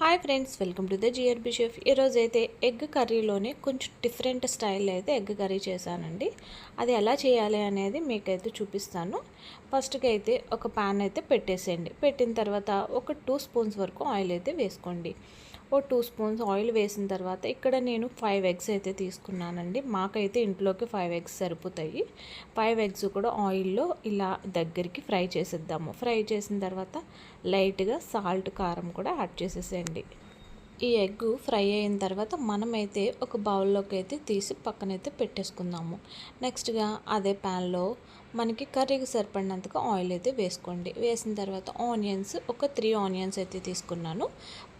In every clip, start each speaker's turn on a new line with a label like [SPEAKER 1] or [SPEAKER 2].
[SPEAKER 1] Hi friends welcome to the GRB chef ఈరోజు అయితే egg కర్రీలోనే కొంచెం డిఫరెంట్ స్టైల్ అయితే ఎగ్ కర్రీ చేశానండి. అది ఎలా చేయాలి అనేది మీకైతే చూపిస్తాను. ఫస్ట్కి అయితే ఒక ప్యాన్ అయితే పెట్టేసేయండి. పెట్టిన తర్వాత ఒక టూ స్పూన్స్ వరకు ఆయిల్ అయితే వేసుకోండి. ఓ టూ స్పూన్స్ ఆయిల్ వేసిన తర్వాత ఇక్కడ నేను ఫైవ్ ఎగ్స్ అయితే తీసుకున్నానండి. మాకైతే ఇంట్లోకి ఫైవ్ ఎగ్స్ సరిపోతాయి. ఫైవ్ ఎగ్స్ కూడా ఆయిల్లో ఇలా దగ్గరికి ఫ్రై చేసేద్దాము. ఫ్రై చేసిన తర్వాత లైట్గా సాల్ట్ కారం కూడా యాడ్ చేసేసేయండి. ఈ ఎగ్ ఫ్రై అయిన తర్వాత మనమైతే ఒక బౌల్లోకి అయితే తీసి పక్కనైతే పెట్టేసుకుందాము. నెక్స్ట్గా అదే ప్యాన్లో మనకి కర్రీకి సరిపడినంతగా ఆయిల్ అయితే వేసుకోండి. వేసిన తర్వాత ఆనియన్స్ ఒక త్రీ ఆనియన్స్ అయితే తీసుకున్నాను.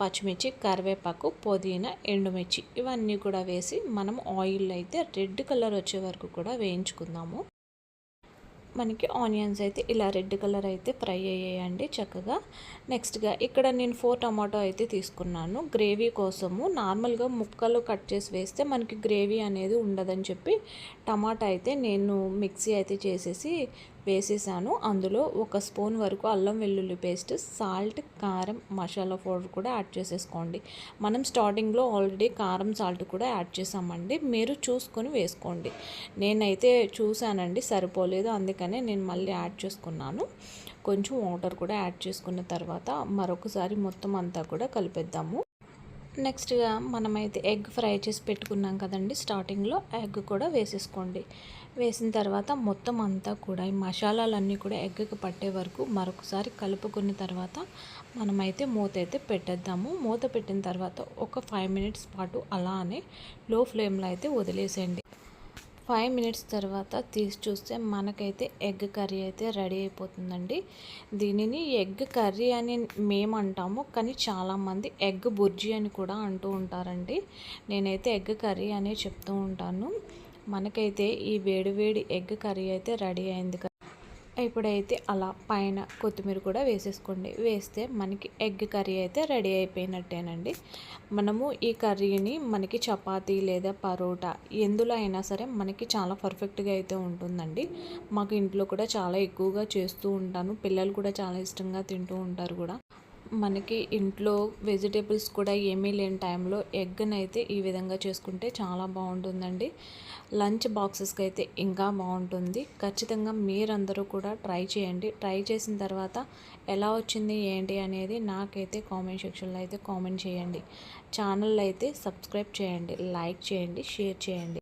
[SPEAKER 1] పచ్చిమిర్చి కరివేపాకు పుదీనా ఎండుమిర్చి ఇవన్నీ కూడా వేసి మనం ఆయిల్ అయితే రెడ్ కలర్ వచ్చే వరకు కూడా వేయించుకుందాము. మనకి ఆనియన్స్ అయితే ఇలా రెడ్ కలర్ అయితే ఫ్రై అయ్యాయండి చక్కగా. నెక్స్ట్గా ఇక్కడ నేను ఫోర్ టమాటో అయితే తీసుకున్నాను. గ్రేవీ కోసము నార్మల్గా ముక్కలు కట్ చేసి వేస్తే మనకి గ్రేవీ అనేది ఉండదని చెప్పి టమాటా అయితే నేను మిక్సీ అయితే చేసేసి వేసేసాను. అందులో ఒక స్పూన్ వరకు అల్లం వెల్లుల్లి పేస్ట్ సాల్ట్ కారం మసాలా పౌడర్ కూడా యాడ్ చేసేసుకోండి. మనం స్టార్టింగ్లో ఆల్రెడీ కారం సాల్ట్ కూడా యాడ్ చేసామండి. మీరు చూసుకొని వేసుకోండి. నేనైతే చూశానండి సరిపోలేదు. అందుకనే నేను మళ్ళీ యాడ్ చేసుకున్నాను. కొంచెం వాటర్ కూడా యాడ్ చేసుకున్న తర్వాత మరొకసారి మొత్తం అంతా కూడా కలిపేద్దాము. నెక్స్ట్గా మనమైతే ఎగ్ ఫ్రై చేసి పెట్టుకున్నాం కదండి స్టార్టింగ్లో ఎగ్ కూడా వేసేసుకోండి. వేసిన తర్వాత మొత్తం అంతా కూడా ఈ మసాలాలన్నీ కూడా ఎగ్కి పట్టే వరకు మరొకసారి కలుపుకున్న తర్వాత మనమైతే మూత అయితే పెట్టేద్దాము. మూత పెట్టిన తర్వాత ఒక ఫైవ్ మినిట్స్ పాటు అలానే లో ఫ్లేమ్లో అయితే వదిలేసేయండి. ఫైవ్ మినిట్స్ తర్వాత తీసి చూస్తే మనకైతే ఎగ్ కర్రీ అయితే రెడీ అయిపోతుందండి. దీనిని ఎగ్ కర్రీ అని మేము అంటాము కానీ చాలామంది ఎగ్ బుర్జీ అని కూడా అంటూ ఉంటారండి. నేనైతే ఎగ్ కర్రీ అనే చెప్తూ ఉంటాను. మనకైతే ఈ వేడి వేడి ఎగ్ కర్రీ అయితే రెడీ అయింది ఇప్పుడైతే అలా పైన కొత్తిమీర కూడా వేసేసుకోండి. వేస్తే మనకి ఎగ్ కర్రీ అయితే రెడీ అయిపోయినట్టేనండి. మనము ఈ కర్రీని మనకి చపాతీ లేదా పరోటా ఎందులో అయినా సరే మనకి చాలా పర్ఫెక్ట్గా అయితే ఉంటుందండి. మాకు ఇంట్లో కూడా చాలా ఎక్కువగా చేస్తూ ఉంటాను. పిల్లలు కూడా చాలా ఇష్టంగా తింటూ ఉంటారు కూడా. మనకి ఇంట్లో వెజిటేబుల్స్ కూడా ఏమీ లేని టైంలో ఎగ్ని అయితే ఈ విధంగా చేసుకుంటే చాలా బాగుంటుందండి. లంచ్ బాక్సెస్కి అయితే ఇంకా బాగుంటుంది. ఖచ్చితంగా మీరందరూ కూడా ట్రై చేయండి. ట్రై చేసిన తర్వాత ఎలా వచ్చింది ఏంటి అనేది నాకైతే కామెంట్ సెక్షన్లో అయితే కామెంట్ చేయండి. ఛానల్ అయితే సబ్స్క్రైబ్ చేయండి లైక్ చేయండి షేర్ చేయండి.